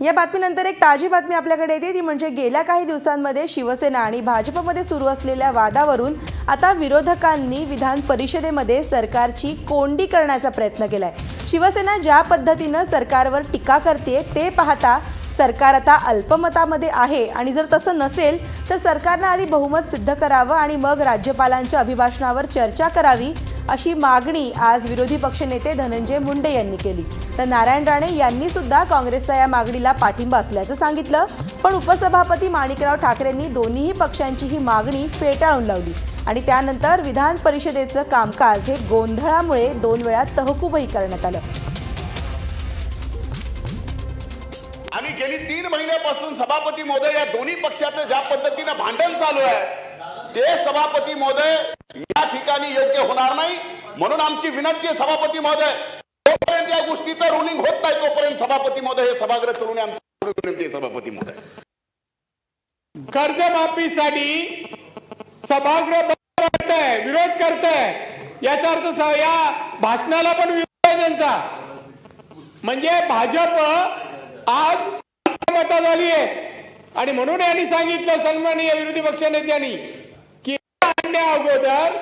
या बातमीनंतर एक ताजी बातमी आपल्याकडे येते. ती म्हणजे गेल्या काही दिवसांमध्ये शिवसेना आणि भाजपमध्ये सुरू असलेल्या वादावरून आता विरोधकांनी विधान परिषदेमध्ये सरकारची कोंडी करण्याचा प्रयत्न केलाय. शिवसेना ज्या पद्धतीनं सरकारवर टीका करते ते पाहता सरकार आता अल्पमतामध्ये आहे आणि जर तसं नसेल तर सरकारनं आधी बहुमत सिद्ध करावं आणि मग राज्यपालांच्या अभिभाषणावर चर्चा करावी अशी मागणी आज विरोधी पक्षनेते धनंजय मुंडे यांनी केली. तर नारायण राणे यांनी सुद्धा काँग्रेसचा या मागणीला पाठिंबा असल्याचं सांगितलं. पण उपसभापती माणिकराव ठाकरेंनी दोन्हीही पक्षांची ही मागणी फेटाळून लावली. आणि त्यानंतर विधान परिषदेचं कामकाज हे गोंधळामुळे दोन वेळा तहकूबही करण्यात आलं. आणि गेली तीन महिन्यापासून सभापती महोदय या दोन्ही पक्षाचं ज्या पद्धतीनं भांडण चालू आहे ते सभापती महोदय या ठिकाणी योग्य होणार नाही. म्हणून आमची विनंती आहे सभापती महोदय जोपर्यंत या गोष्टीचं रुलिंग होत नाही तोपर्यंत सभापती महोदय हे सभागृह करून आमची विनंती आहे सभापती महोदय. कर्जमाफीसाठी सभागृह बंद करताय विरोध करताय. याचा अर्थ या भाषणाला पण विरोध आहे त्यांचा. म्हणजे भाजप आज मता झाली आहे आणि म्हणून यांनी सांगितलं सन्माननीय विरोधी पक्षनेत्यांनी आणण्या अगोदर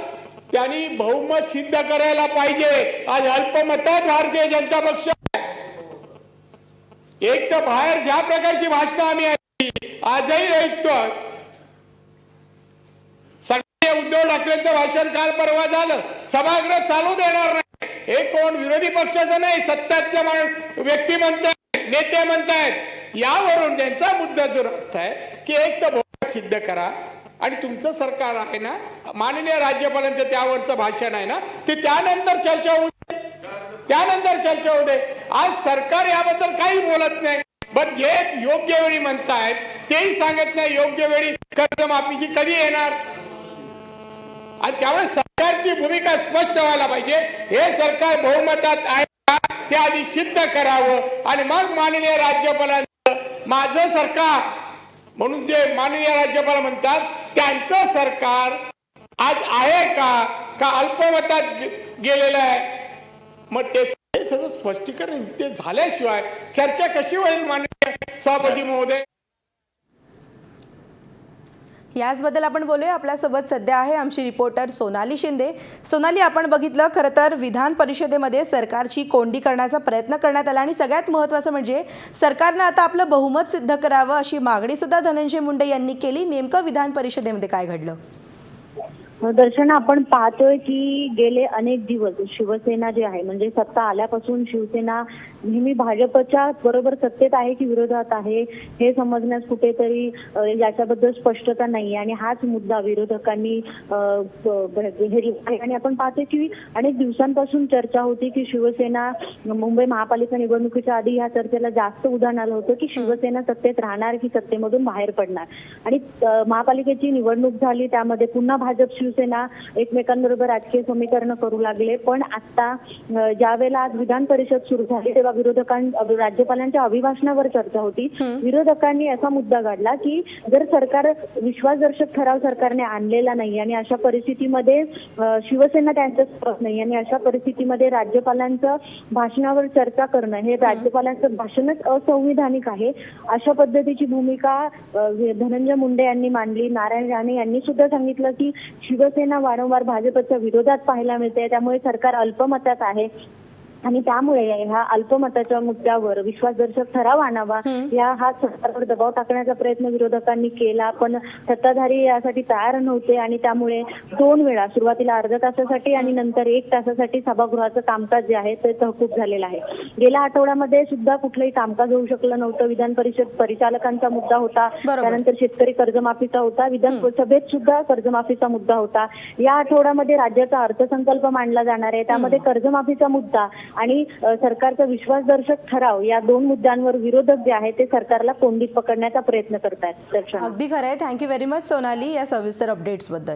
त्यांनी बहुमत सिद्ध करायला पाहिजे. आज अल्पमतात भारतीय जनता पक्ष. एक तर बाहेर ज्या प्रकारची भाषणं आम्ही ऐकली आजही ऐकतोय. सगळे उद्धव ठाकरेंचं भाषण काल परवा झालं. सभागृह चालू देणार नाही. हे कोण विरोधी पक्षाचं नाही सत्तातल्या माणूस व्यक्ती म्हणतायत नेते म्हणतायत. यावरून त्यांचा मुद्दा जो असताय की एक तर बहुमत सिद्ध करा आणि तुमचं सरकार आहे ना माननीय राज्यपालांचं त्यावरचं भाषण आहे ना ते त्यानंतर चर्चा होऊ दे. त्यानंतर चर्चा होऊ दे. आज सरकार याबद्दल काही बोलत नाही. पण जे योग्य वेळी म्हणतायत तेही सांगत नाही योग्य वेळी कर्जमाफीची कधी येणार. आणि त्यामुळे सरकारची भूमिका स्पष्ट व्हायला पाहिजे. हे सरकार बहुमतात आहे का ते आधी सिद्ध करावं. आणि मग माननीय राज्यपालांचं माझं सरकार. म्हणून जे माननीय राज्यपाल म्हणतात त्यांचं सरकार आज आहे का? का अल्पमतात गे- गेलेलं आहे? मग ते हे सगळं स्पष्टीकरण ते झाल्याशिवाय चर्चा कशी होईल माननीय सभापती महोदय? याचबद्दल आपण बोलूया. आपल्यासोबत सध्या आहे आमची रिपोर्टर सोनाली शिंदे. सोनाली आपण बघितलं खरं तर विधान परिषदेमध्ये सरकारची कोंडी करण्याचा प्रयत्न करण्यात आला आणि सगळ्यात महत्त्वाचं म्हणजे सरकारनं आता आपलं बहुमत सिद्ध करावं अशी मागणी सुद्धा धनंजय मुंडे यांनी केली. नेमकं विधान परिषदेमध्ये काय घडलं? दर्शन आपण पाहतोय की गेले अनेक दिवस शिवसेना जे आहे म्हणजे सत्ता आल्यापासून शिवसेना नेहमी भाजपच्या बरोबर सत्तेत आहे की विरोधात आहे हे समजण्यास कुठेतरी याच्याबद्दल स्पष्टता नाही. आणि हाच मुद्दा विरोधकांनी आणि आपण पाहतो की अनेक दिवसांपासून चर्चा होती की शिवसेना मुंबई महापालिका निवडणुकीच्या आधी या चर्चेला जास्त उदाहरण आलं होतं की शिवसेना सत्तेत राहणार की सत्तेमधून बाहेर पडणार. आणि महापालिकेची निवडणूक झाली त्यामध्ये पुन्हा भाजप शिवसेना एकमेकांबरोबर राजकीय समीकरण करू लागले. पण आता ज्या ज्यावेळेला आज विधान परिषद सुरू झाली तेव्हा विरोधकां राज्यपालांच्या अभिभाषणावर चर्चा होती. विरोधकांनी असा मुद्दा काढला की जर सरकार विश्वासदर्शक ठराव सरकारने आणलेला नाही आणि अशा परिस्थितीमध्ये शिवसेना त्यांच्या नाही आणि अशा परिस्थितीमध्ये राज्यपालांचं भाषणावर चर्चा करणं हे राज्यपालांचं भाषणच असंविधानिक आहे. अशा पद्धतीची भूमिका धनंजय मुंडे यांनी मांडली. नारायण राणे यांनी सुद्धा सांगितलं की शिवसेना वारंवार भाजपच्या विरोधात पाहायला मिळते त्यामुळे सरकार अल्पमतात आहे. आणि त्यामुळे ह्या अल्पमताच्या मुद्द्यावर विश्वासदर्शक ठराव आणावा. या हा सरकारवर दबाव टाकण्याचा प्रयत्न विरोधकांनी केला पण सत्ताधारी यासाठी तयार नव्हते आणि त्यामुळे दोन वेळा सुरुवातीला अर्ध्या तासासाठी आणि नंतर एक तासासाठी सभागृहाचं कामकाज जे आहे ते तहकूब झालेलं आहे. गेल्या आठवड्यामध्ये सुद्धा कुठलंही कामकाज होऊ शकलं नव्हतं. विधान परिषद परिचालकांचा मुद्दा होता. त्यानंतर शेतकरी कर्जमाफीचा होता. विधान सभेत सुद्धा कर्जमाफीचा मुद्दा होता. या आठवड्यामध्ये राज्याचा अर्थसंकल्प मांडला जाणार आहे. त्यामध्ये कर्जमाफीचा मुद्दा आणि सरकारचा विश्वासदर्शक ठराव या दोन मुद्द्यांवर विरोधक जे आहे ते सरकारला कोंडीत पकडण्याचा प्रयत्न करतायत. अगदी खरं आहे. थँक्यू व्हेरी मच सोनाली या सविस्तर अपडेट्सबद्दल